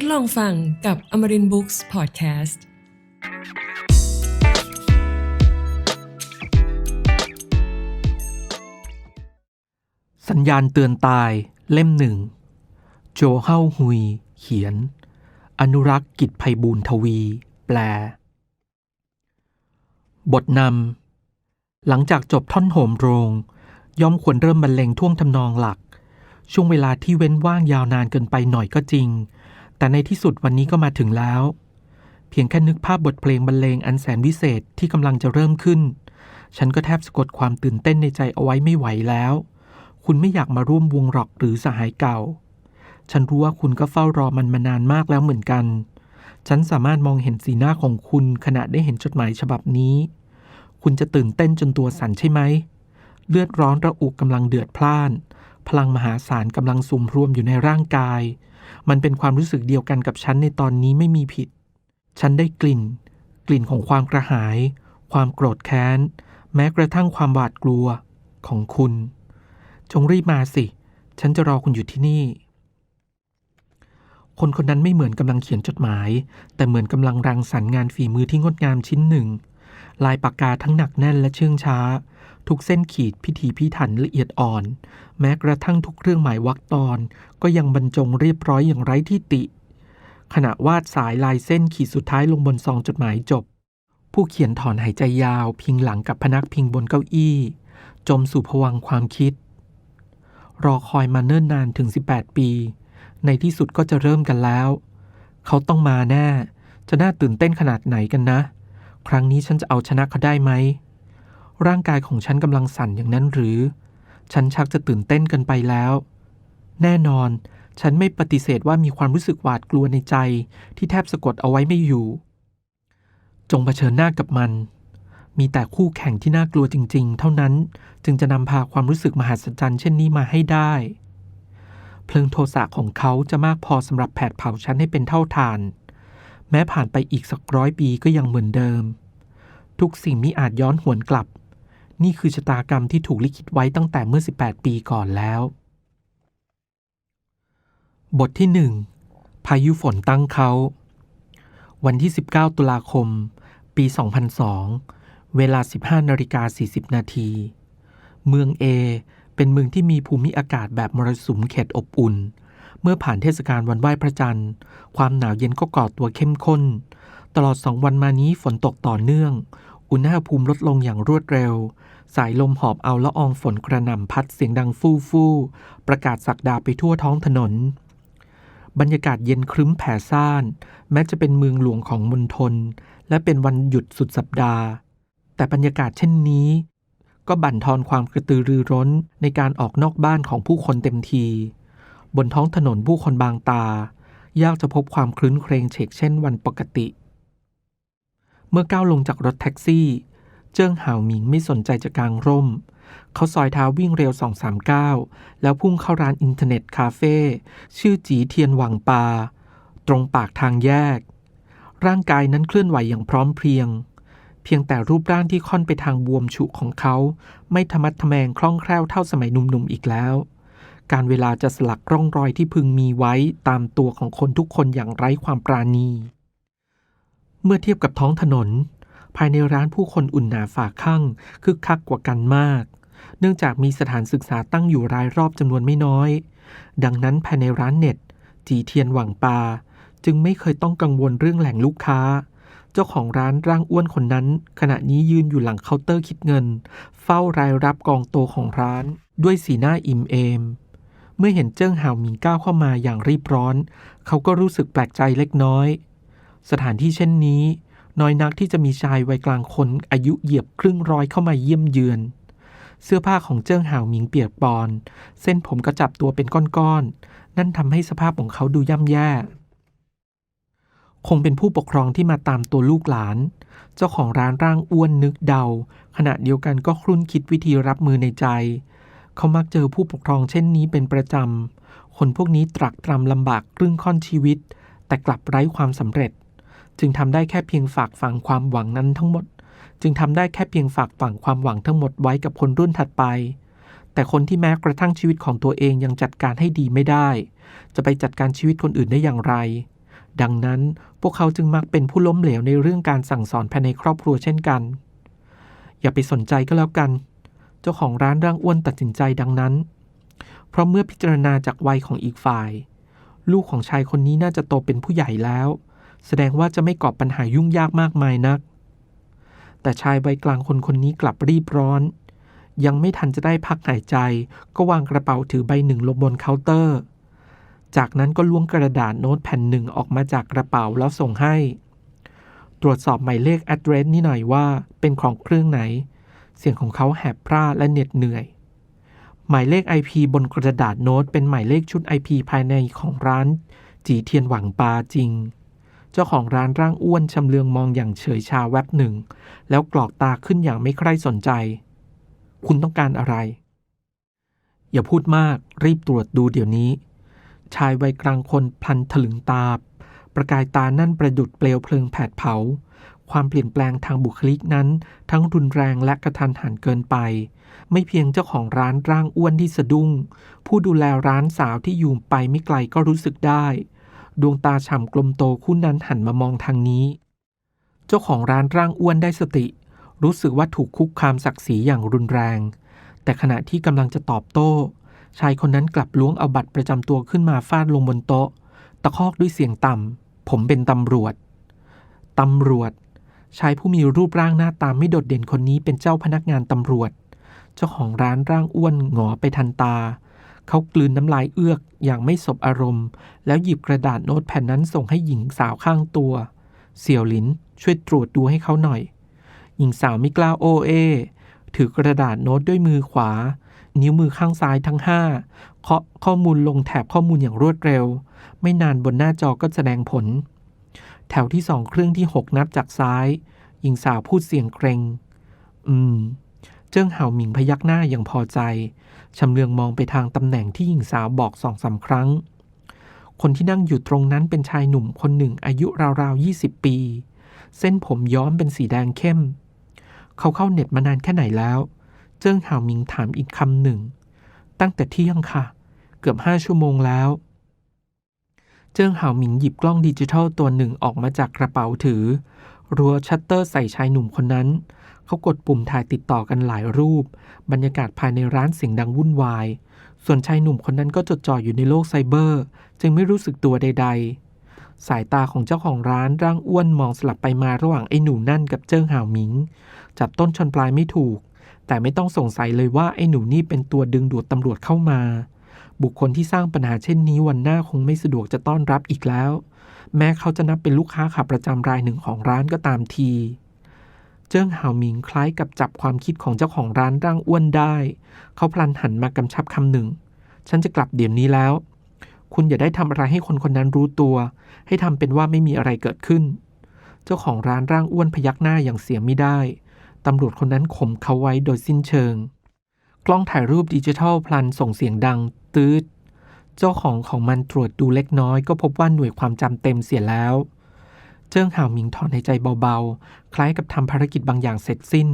ดลองฟังกับ Amarin Books Podcast สัญญาณเตือนตายเล่มหนึ่ง โจเฮาฮุย เขียน อนุรักษ์กิจภัยบูลย์ทวี แปล บทนำ หลังจากจบท่อนโหมโรง ย่อมควรเริ่มบรรเลงท่วงทำนองหลักช่วงเวลาที่เว้นว่างยาวนานเกินไปหน่อยก็จริง แต่ในที่สุดวันนี้ก็มาถึงแล้ว เพียงแค่นึกภาพบทเพลงบรรเลงอันแสนวิเศษที่กำลังจะเริ่มขึ้น ฉันก็แทบสะกดความตื่นเต้นในใจเอาไว้ไม่ไหวแล้ว คุณไม่อยากมาร่วมวงร็อกหรือสหายเก่า ฉันรู้ว่าคุณก็เฝ้ารอมันมานานมากแล้วเหมือนกัน ฉันสามารถมองเห็นสีหน้าของคุณขณะได้เห็นจดหมายฉบับนี้ คุณจะตื่นเต้นจนตัวสั่นใช่ไหม เลือดร้อนระอุกำลังเดือดพล่าน พลังมหาศาลกำลังสุ่มรวมอยู่ในร่างกาย มันเป็นความรู้สึกเดียวกันกับฉันในตอนนี้ไม่มีผิด ฉันได้กลิ่น กลิ่นของความกระหาย ความโกรธแค้น แม้กระทั่งความหวาดกลัวของคุณ จงรีบมาสิ ฉันจะรอคุณอยู่ที่นี่ คนคนนั้นไม่เหมือนกำลังเขียนจดหมาย แต่เหมือนกำลังรังสรรค์งานฝีมือที่งดงามชิ้นหนึ่ง ลายปากกาทั้งหนักแน่นและเชื่องช้า ทุกเส้นขีดพิถีพิถันละเอียดอ่อน แม้กระทั่งทุกเครื่องหมายวรรคตอน ก็ยังบรรจงเรียบร้อยอย่างไร้ที่ติ ขณะวาดสายลายเส้นขีดสุดท้ายลงบนซองจดหมายจบ ผู้เขียนถอนหายใจยาว พิงหลังกับพนักพิงบนเก้าอี้ จมสู่ผวังค์ความคิด รอคอยมาเนิ่นนานถึง 18 ปี ในที่สุดก็จะเริ่มกันแล้ว เขาต้องมาแน่ จะน่าตื่นเต้นขนาดไหนกันนะ ครั้งนี้ฉันจะเอาชนะเขาได้ไหม ร่างกายของฉันกำลังสั่นอย่างนั้นหรือ ฉันชักจะตื่นเต้นกันไปแล้ว แน่นอน ฉันไม่ปฏิเสธว่ามีความรู้สึกหวาดกลัวในใจ ที่แทบสะกดเอาไว้ไม่อยู่ จงเผชิญหน้ากับมัน มีแต่คู่แข่งที่น่ากลัวจริง ๆ เท่านั้นจึงจะนำพาความรู้สึกมหัศจรรย์เช่นนี้มาให้ได้ เพลิงโทสะของเขาจะมากพอสำหรับแผดเผาฉันให้เป็นเท่าทาน แม้ผ่านไปอีกสักร้อยปีก็ยังเหมือนเดิมทุกสิ่งมิอาจย้อนหวนกลับ นี่คือชะตากรรมที่ถูกลิขิตไว้ตั้งแต่เมื่อ 18 ปีก่อนแล้ว บทที่หนึ่งพายุฝนตั้งเขา วันที่ 19 ตุลาคม ปี 2002 เวลา 15นาฬิกา40 นาที เมืองเอเป็นเมืองที่มีภูมิอากาศแบบมรสุมเขตอบอุ่น เมื่อผ่านเทศกาลวันไหว้พระจันทร์ ความหนาวเย็นก็ก่อตัวเข้มข้น ตลอดสองวันมานี้ฝนตกต่อเนื่อง อุณหภูมิลดลงอย่างรวดเร็ว สายลมหอบเอาละอองฝนกระหน่ำพัดเสียงดังฟู่ฟู่ประกาศสักดาไปทั่วท้องถนน บรรยากาศเย็นครึ้มแผ่ซ่าน แม้จะเป็นเมืองหลวงของมณฑลและเป็นวันหยุดสุดสัปดาห์ แต่บรรยากาศเช่นนี้ ก็บั่นทอนความกระตือรือร้นในการออกนอกบ้านของผู้คนเต็มที บนท้องถนนผู้คนบางตา ยากจะพบความคลื้นเครงเฉกเช่นวันปกติ เมื่อก้าวลงจากรถแท็กซี่ เจิ้งห่าวหมิงไม่สนใจจะกางร่ม เขาซอยเท้าวิ่งเร็ว239แล้วพุ่งเข้าร้านอินเทอร์เน็ตคาเฟ่ชื่อจีเทียนหวังปา ตรงปากทางแยก ร่างกายนั้นเคลื่อนไหวอย่างพร้อมเพรียง เพียงแต่รูปร่างที่ค่อนไปทางบวมฉุของเขา ไม่ทะมัดทะแมงคล่องแคล่วเท่าสมัยหนุ่มๆอีกแล้วการเวลาจะสลักร่องรอยที่พึงมีไว้ตามตัวของคนทุกคนอย่างไร้ความปราณี เมื่อเทียบกับท้องถนน ภายในร้านผู้คนอุ่นหนาฝาข้างคึกคักกว่ากันมาก เนื่องจากมีสถานศึกษาตั้งอยู่รายรอบจำนวนไม่น้อย ดังนั้นภายในร้านเน็ต จีเทียนหวังปา จึงไม่เคยต้องกังวลเรื่องแหล่งลูกค้า เจ้าของร้านร่างอ้วนคนนั้น ขณะนี้ยืนอยู่หลังเคาน์เตอร์คิดเงิน เฝ้ารายรับกองโตของร้าน ด้วยสีหน้าอิ่มเอมเมื่อเห็นเจิ้งห่าวหมิงก้าวเข้ามาอย่างรีบร้อน เขาก็รู้สึกแปลกใจเล็กน้อย สถานที่เช่นนี้ น้อยนักที่จะมีชายวัยกลางคนอายุเหยียบครึ่งร้อยเข้ามาเยี่ยมเยือน เสื้อผ้าของเจิ้งห่าวหมิงเปียกปอน เส้นผมกระจับตัวเป็นก้อนๆนั่นทำให้สภาพของเขาดูย่ำแย่ คงเป็นผู้ปกครองที่มาตามตัวลูกหลาน เจ้าของร้านร่างอ้วนนึกเดา ขณะเดียวกันก็ครุ่นคิดวิธีรับมือในใจ เขามักเจอผู้ปกครองเช่นนี้เป็นประจำคนพวกนี้ตรักตรำลำบากครึ่งค่อนชีวิต แต่กลับไร้ความสำเร็จ จึงทำได้แค่เพียงฝากฝังความหวังนั้นทั้งหมด จึงทำได้แค่เพียงฝากฝังความหวังทั้งหมดไว้กับคนรุ่นถัดไป แต่คนที่แม้กระทั่งชีวิตของตัวเองยังจัดการให้ดีไม่ได้ จะไปจัดการชีวิตคนอื่นได้อย่างไร ดังนั้นพวกเขาจึงมักเป็นผู้ล้มเหลวในเรื่องการสั่งสอนภายในครอบครัวเช่นกัน อย่าไปสนใจก็แล้วกัน เจ้าของร้านร่างอ้วนตัดสินใจดังนั้น เพราะเมื่อพิจารณาจากวัยของอีกฝ่าย ลูกของชายคนนี้น่าจะโตเป็นผู้ใหญ่แล้ว แสดงว่าจะไม่ก่อปัญหายุ่งยากมากมายนัก แต่ชายวัยกลางคนคนนี้กลับรีบร้อน ยังไม่ทันจะได้พักหายใจ ก็วางกระเป๋าถือใบหนึ่งลงบนเคาน์เตอร์ จากนั้นก็ล้วงกระดาษโน้ตแผ่นหนึ่งออกมาจากกระเป๋าแล้วส่งให้ ตรวจสอบหมายเลข address นี่หน่อยว่าเป็นของเครื่องไหน เสียงของเขาแหบพร่าและเหน็ดเหนื่อยหมายเลข IP บนกระดาษโน้ตเป็นหมายเลขชุด IP ภายในของร้าน จีเทียนหวังปาจริง เจ้าของร้านร่างอ้วนชำเลืองมองอย่างเฉยชาแวบหนึ่ง แล้วกรอกตาขึ้นอย่างไม่ใคร่สนใจ คุณต้องการอะไร อย่าพูดมาก รีบตรวจดูเดี๋ยวนี้ ชายวัยกลางคนพลันถลึงตา ประกายตานั่นประดุดเปลวเพลิงแผดเผา ความเปลี่ยนแปลงทางบุคลิกนั้น ทั้งรุนแรงและกระทันหันเกินไป ไม่เพียงเจ้าของร้านร่างอ้วนที่สะดุ้ง ผู้ดูแลร้านสาวที่อยู่ไปไม่ไกลก็รู้สึกได้ ดวงตาฉ่ำกลมโตคู่นั้นหันมามองทางนี้ เจ้าของร้านร่างอ้วนได้สติ รู้สึกว่าถูกคุกคามศักดิ์ศรีอย่างรุนแรง แต่ขณะที่กำลังจะตอบโต้ ชายคนนั้นกลับล้วงเอาบัตรประจำตัวขึ้นมาฟาดลงบนโต๊ะ ตะคอกด้วยเสียงต่ำผมเป็นตำรวจตำรวจชายผู้มีรูปร่างหน้าตาไม่โดดเด่นคนนี้เป็นเจ้าพนักงานตำรวจ เจ้าของร้านร่างอ้วนหงอไปทันตา เขากลืนน้ำลายเอื้อกอย่างไม่สบอารมณ์ แล้วหยิบกระดาษโน้ตแผ่นนั้นส่งให้หญิงสาวข้างตัว เสี่ยวหลินช่วยตรวจดูให้เขาหน่อย หญิงสาวไม่กล้าโอเอ ถือกระดาษโน้ตด้วยมือขวา นิ้วมือข้างซ้ายทั้งห้าเคาะข้อมูลลงแถบข้อมูลอย่างรวดเร็ว ไม่นานบนหน้าจอก็แสดงผล แถวที่สองเครื่องที่หกนับจากซ้าย หญิงสาวพูดเสียงเกรง อืม เจิ้งเห่าหมิงพยักหน้าอย่างพอใจ ชำเลืองมองไปทางตำแหน่งที่หญิงสาวบอกสองสาครั้ง คนที่นั่งอยู่ตรงนั้นเป็นชายหนุ่มคนหนึ่งอายุราวๆยี่สิบปี เส้นผมย้อมเป็นสีแดงเข้ม เขาเข้าเน็ตมานานแค่ไหนแล้ว เจิ้งเห่าหมิงถามอีกคำหนึ่ง ตั้งแต่เที่ยงค่ะ เกือบห้าชั่วโมงแล้ว เจิ้งเห่าหมิงหยิบกล้องดิจิทัลตัวหนึ่งออกมาจากกระเป๋าถือ รัวชัตเตอร์ใส่ชายหนุ่มคนนั้น เขากดปุ่มถ่ายติดต่อกันหลายรูป บรรยากาศภายในร้านเสียงดังวุ่นวาย ส่วนชายหนุ่มคนนั้นก็จดจ่ออยู่ในโลกไซเบอร์ จึงไม่รู้สึกตัวใด ๆ สายตาของเจ้าของร้านร่างอ้วนมองสลับไปมาระหว่างไอ้หนูนั่นกับเจิ้งห่าวหมิง จับต้นชนปลายไม่ถูก แต่ไม่ต้องสงสัยเลยว่าไอ้หนูนี่เป็นตัวดึงดูดตำรวจเข้ามา บุคคลที่สร้างปัญหาเช่นนี้วันหน้าคงไม่สะดวกจะต้อนรับอีกแล้ว แม้เขาจะนับเป็นลูกค้าขาประจำรายหนึ่งของร้านก็ตามที เจิ้งหาวหมิงคล้ายกับจับความคิดของเจ้าของร้านร่างอ้วนได้ เขาพลันหันมากำชับคำหนึ่ง ฉันจะกลับเดี๋ยวนี้แล้ว คุณอย่าได้ทำอะไรให้คนคนนั้นรู้ตัว ให้ทำเป็นว่าไม่มีอะไรเกิดขึ้น เจ้าของร้านร่างอ้วนพยักหน้าอย่างเสียไม่ได้ตำรวจคนนั้นข่มเขาไว้โดยสิ้นเชิง กล้องถ่ายรูปดิจิทัลพลันส่งเสียงดังตืด เจ้าของของมันตรวจดูเล็กน้อยก็พบว่าหน่วยความจำเต็มเสียแล้ว เจิ้งห่าวมิงถอนหายใจเบาๆ คล้ายกับทำภารกิจบางอย่างเสร็จสิ้น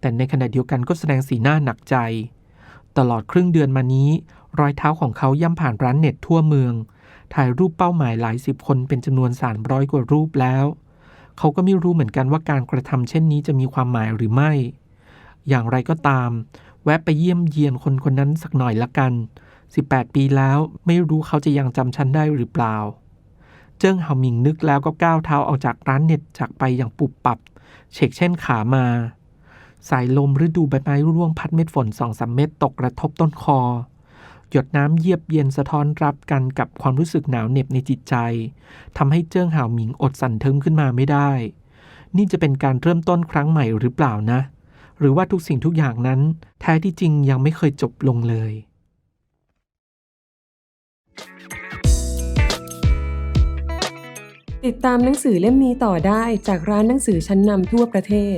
แต่ในขณะเดียวกันก็แสดงสีหน้าหนักใจ ตลอดครึ่งเดือนมานี้ รอยเท้าของเขาย่ำผ่านร้านเน็ตทั่วเมือง ถ่ายรูปเป้าหมายหลายสิบคนเป็นจำนวนสามร้อยกว่ารูปแล้ว เขาก็ไม่รู้เหมือนกันว่าการกระทำเช่นนี้จะมีความหมายหรือไม่ อย่างไรก็ตาม แวะไปเยี่ยมเยียนคนคนนั้นสักหน่อยละกัน 18 ปีแล้วไม่รู้เขาจะยังจำฉันได้หรือเปล่า เจิ้งเฮามิงนึกแล้วก็ก้าวเท้าออกจากร้านเน็ตจากไปอย่างปุบปับเฉกเช่นขามา สายลมฤดูใบไม้ร่วงพัดเม็ดฝนสองสามเม็ดตกกระทบต้นคอ หยดน้ำเยียบเย็นสะท้อนรับกันกับความรู้สึกหนาวเหน็บในจิตใจทำให้เจิ้งห่าวหมิงอดสั่นเทิมขึ้นมาไม่ได้ นี่จะเป็นการเริ่มต้นครั้งใหม่หรือเปล่านะ หรือว่าทุกสิ่งทุกอย่างนั้น แท้ที่จริงยังไม่เคยจบลงเลย ติดตามหนังสือเล่มนี้ต่อได้จากร้านหนังสือชั้นนำทั่วประเทศ